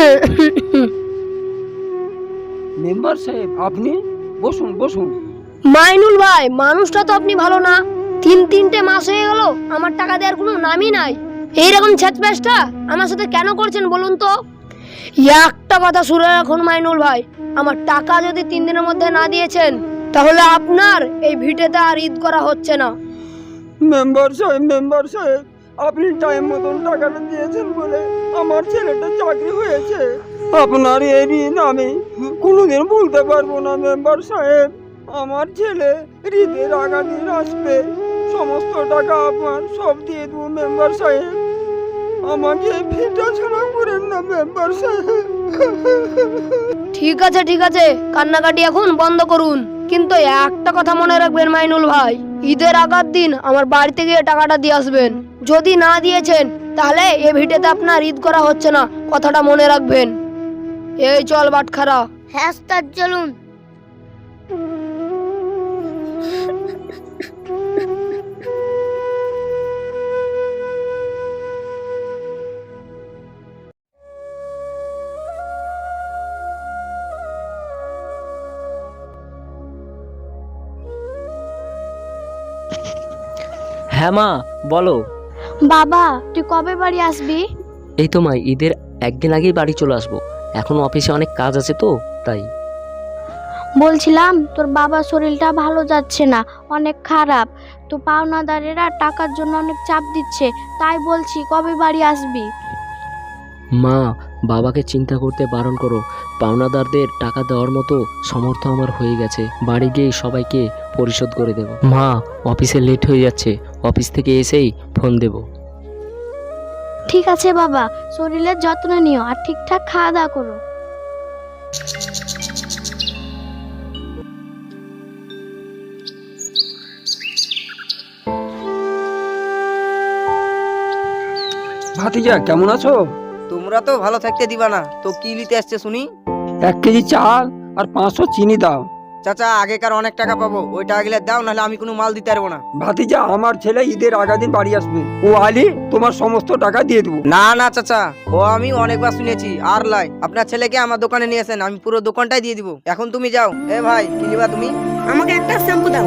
Member সাহেব আপনি? বসুন বসুন। মাইনুল ভাই মানুষটা তো আপনি ভালো না। তিন তিনটে মাস হয়ে গেল আমার টাকা দেওয়ার কোনো নামই নাই। এইরকম ছেচপ্যাচটা আমার সাথে কেন করছেন বলুন তো? একটা কথা শুনে রাখুন মাইনুল ভাই আমার টাকা যদি তিন দিনের মধ্যে না দিয়েছেন তাহলে আপনার এই ভিটেতে আর ঈদ করা হচ্ছে না। মেম্বার সাহেব মেম্বার সাহেব। আপনি টাইম মতন টাকাটা দিয়েছেন বলে আমার ছেলেটা চাকরি হয়েছে। আপনার এই ঋণ আমি কোনোদিন ভুলতে পারব না মেম্বার সাহেব। আমার ছেলে ঈদের আগা দিন আসবে। সমস্ত টাকা আপনার সব দিয়ে দেবো মেম্বার সাহেব। আমাকে এই ভিটা ছাড়া করেন না মেম্বার সাহেব। ঠিক আছে ঠিক আছে। কান্নাকাটি এখন বন্ধ করুন। কিন্তু একটা কথা মনে রাখবেন, মাইনুল ভাই। ঈদের আগার দিন আমার বাড়িতে গিয়ে টাকাটা দিয়ে আসবেন। যদি না দিয়েছেন, তাহলে এ ভিটেতে আপনার ঈদ করা হচ্ছে না, কথাটা মনে রাখবেন। এই চল বাটখারা। হ্যাঁ চলুন। হ্যাঁ মা বলো। বাবা তুই কবে বাড়ি আসবি? এই তো মা ঈদের একদিন আগেই বাড়ি চলে আসব। এখন অফিসে অনেক কাজ আছে তো তাই। বলছিলাম তোর বাবার শরীরটা ভালো যাচ্ছে না অনেক খারাপ। তো পাওনাদারেরা টাকার জন্য অনেক চাপ দিচ্ছে তাই বলছি কবে বাড়ি আসবি? মা বাবাকে চিন্তা করতে বারণ করো। পাওনাদারদের টাকা দেওয়ার মতো সমর্থ আমার হয়ে গেছে। বাড়ি গিয়ে সবাইকে পরিশোধ করে দেব। মা অফিসে লেট হয়ে যাচ্ছে। অফিস থেকে এসেই ফোন দেব। ঠিক আছে বাবা শরীরের যত্ন নিও আর ঠিকঠাক খাওয়া দাওয়া করো। ভাতিজা কেমন আছো? তোমরা তো ভালো থাকতে দিবা না তো কি নিতে আসছে শুনি? এক কেজি চাল আর পাঁচশো চিনি দাও। চাচা আগেকার অনেক টাকা পাবো। ওই টাকাগুলো দাও নাহলে আমি কোনো মাল দিতে পারব না। ভাতিজা আমার ছেলে ঈদের আগা দিন বাড়ি আসবে। ও আলি তোমার সমস্ত টাকা দিয়ে দেবো। না না চাচা। ও আমি অনেকবার শুনেছি আর লাই। আপনার ছেলেকে আমার দোকানে নিয়ে আসেন আমি পুরো দোকানটাই দিয়ে দিব। এখন তুমি যাও। এ ভাই কি নিবা তুমি? আমাকে একটা শ্যাম্পু দাও।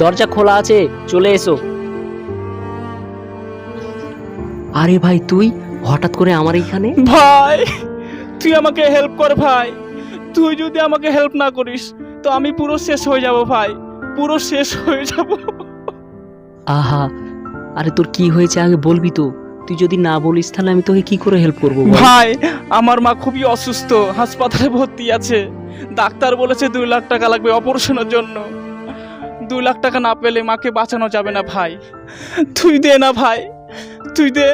দরজা খোলা আছে চলে এসো। আরে ভাই তুই হঠাৎ করে আমার এইখানে? ভাই তুই আমাকে হেল্প কর ভাই। তুই যদি আমাকে হেল্প না করিস তো আমি পুরো শেষ হয়ে যাব ভাই। পুরো শেষ হয়ে যাব। আহা আরে তোর কি হয়েছে আগে বলবি তো? তুই যদি না বলিস তাহলে আমি তোকে কি করে হেল্প করব? ভাই আমার মা খুবই অসুস্থ হাসপাতালে ভর্তি আছে। ডাক্তার বলেছে দুই লাখ টাকা লাগবে অপারেশনের জন্য। দুই লাখ টাকা না পেলে মাকে বাঁচানো যাবে না ভাই। তুই দে না ভাই তুই দে।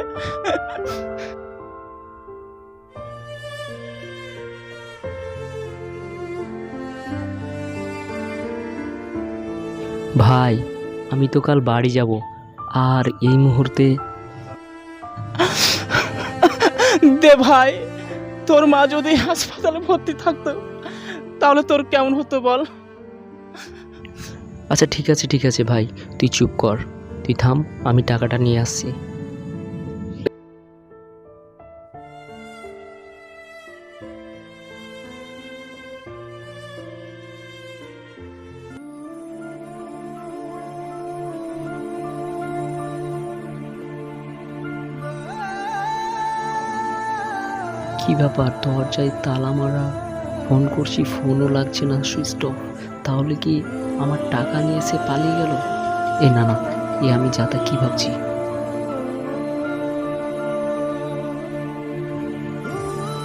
ভাই আমি তো কাল বাড়ি যাব আর এই মুহূর্তে দে ভাই তোর মা যদি হাসপাতালে ভর্তি থাকতো তাহলে তোর কেমন হতো বল? আচ্ছা ঠিক আছে ঠিক আছে ভাই, তুই চুপ কর। তুই থাম, আমি টাকাটা নিয়ে আসছি। কি ব্যাপার, দরজায় তালা মারা? ফোন করছি, ফোনও লাগছে না, সুইচ অফ। তাহলে কি আমার টাকা নিয়ে সে পালিয়ে গেল। এ না না এ আমি যাতা কি ভাবছি।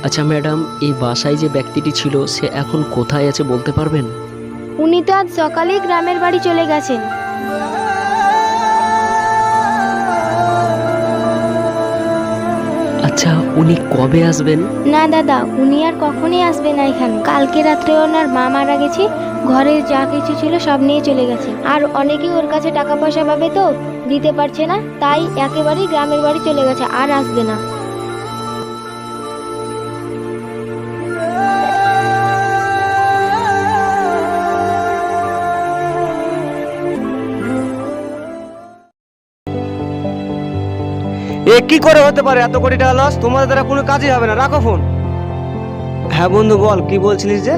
আচ্ছা ম্যাডাম এই বাসায় যে ব্যক্তিটি ছিল সে এখন কোথায় আছে বলতে পারবেন? উনি তো আজ সকালেই গ্রামের বাড়ি চলে গেছেন। আচ্ছা উনি কবে আসবেন? না দাদা উনি আর কখনই আসবে না এখানে। কালকে রাত্রে ওনার মা মারা গেছে ঘরে যা কিছু ছিল সব নিয়ে চলে গেছে। আর অনেকেই ওর কাছে টাকা পয়সা পাবে তো দিতে পারছে না তাই একেবারেই গ্রামের বাড়ি চলে গেছে আর আসবে না। এ কি করে হতে পারে? এত কোটি টাকা লস তোমার দ্বারা কোনো কাজই হবে না। রাখো ফোন হ্যাঁ বন্ধু বল কি বলছিলিস যে?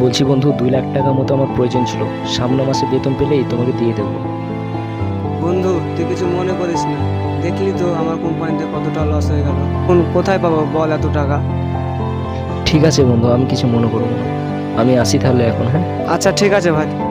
বলছি বন্ধু দুই লাখ টাকা মতো আমার প্রয়োজন ছিল। সামনে মাসে বেতন পেলেই তোমাকে দিয়ে দেবো। বন্ধু তুই কিছু মনে করিস না। দেখলি তো আমার কোম্পানিতে কতটা লস হয়ে গেল। কোন কোথায় পাবো বল এত টাকা? ঠিক আছে বন্ধু আমি কিছু মনে করব না। আমি আসি তাহলে এখন হ্যাঁ? আচ্ছা ঠিক আছে ভাই ভাই।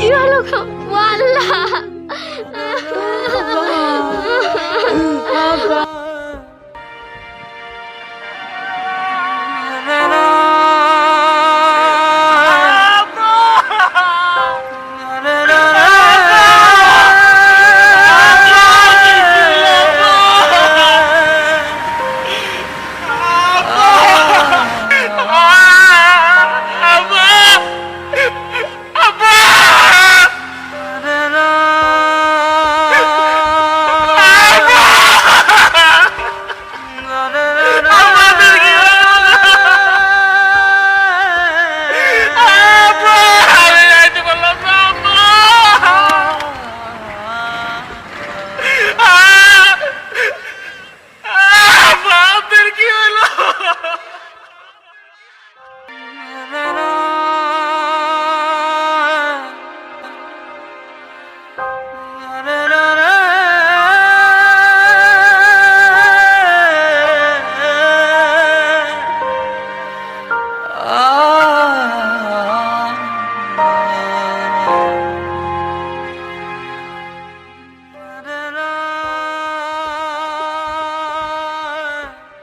you